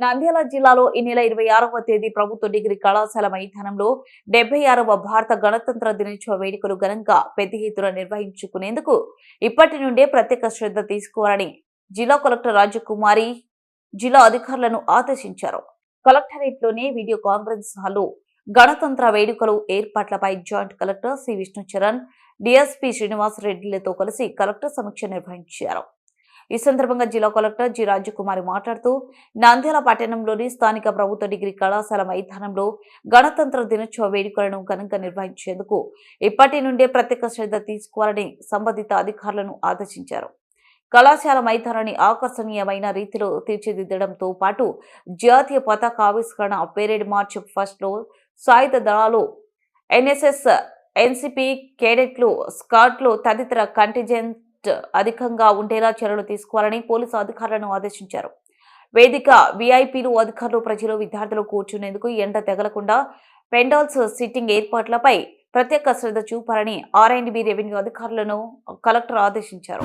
నంద్యాల జిల్లాలో ఈ నెల ఇరవై ఆరవ తేదీ ప్రభుత్వ డిగ్రీ కళాశాల మైదానంలో డెబ్బై ఆరవ భారత గణతంత్ర దినోత్సవ వేడుకలు ఘనంగా పెద్ద ఎత్తున నిర్వహించుకునేందుకు ఇప్పటి నుండే ప్రత్యేక శ్రద్ధ తీసుకోవాలని జిల్లా కలెక్టర్ రాజకుమారి జిల్లా అధికారులను ఆదేశించారు. కలెక్టరేట్లోనే వీడియో కాన్ఫరెన్స్ హాల్లో గణతంత్ర వేడుకలు ఏర్పాట్లపై joint collector C. Vishnu Charan DSP Srinivas రెడ్డిలతో కలిసి కలెక్టర్ సమీక్ష నిర్వహించారు. ఈ సందర్భంగా జిల్లా కలెక్టర్ జి రాజకుమారి మాట్లాడుతూ నంద్యాల పట్టణంలోని స్థానిక ప్రభుత్వ డిగ్రీ కళాశాల మైదానంలో గణతంత్ర దినోత్సవ వేడుకలను ఘనంగా నిర్వహించేందుకు ఇప్పటి నుండే ప్రత్యేక శ్రద్ధ తీసుకోవాలని సంబంధిత అధికారులను ఆదేశించారు. కళాశాల మైదానాన్ని ఆకర్షణీయమైన రీతిలో తీర్చిదిద్దడంతో పాటు జాతీయ పతాక ఆవిష్కరణ పెరేడ్ మార్చ్ ఫస్ట్లో సాయుధ దళాలు ఎన్ఎస్ఎస్ ఎన్సిపి కేడెట్లు స్కాట్లు తదితర కంటిజెంట్ అధికంగా ఉండేలా చర్యలు తీసుకోవాలని పోలీసు అధికారులను ఆదేశించారు. వేదిక వీఐపీలు అధికారులు ప్రజలు విద్యార్థులు కూర్చునేందుకు ఎండ తెగలకుండా పెండాల్స్ సిట్టింగ్ ఏర్పాట్లపై ప్రత్యేక శ్రద్ధ చూపాలని ఆర్ అండ్ బి రెవెన్యూ అధికారులను కలెక్టర్ ఆదేశించారు.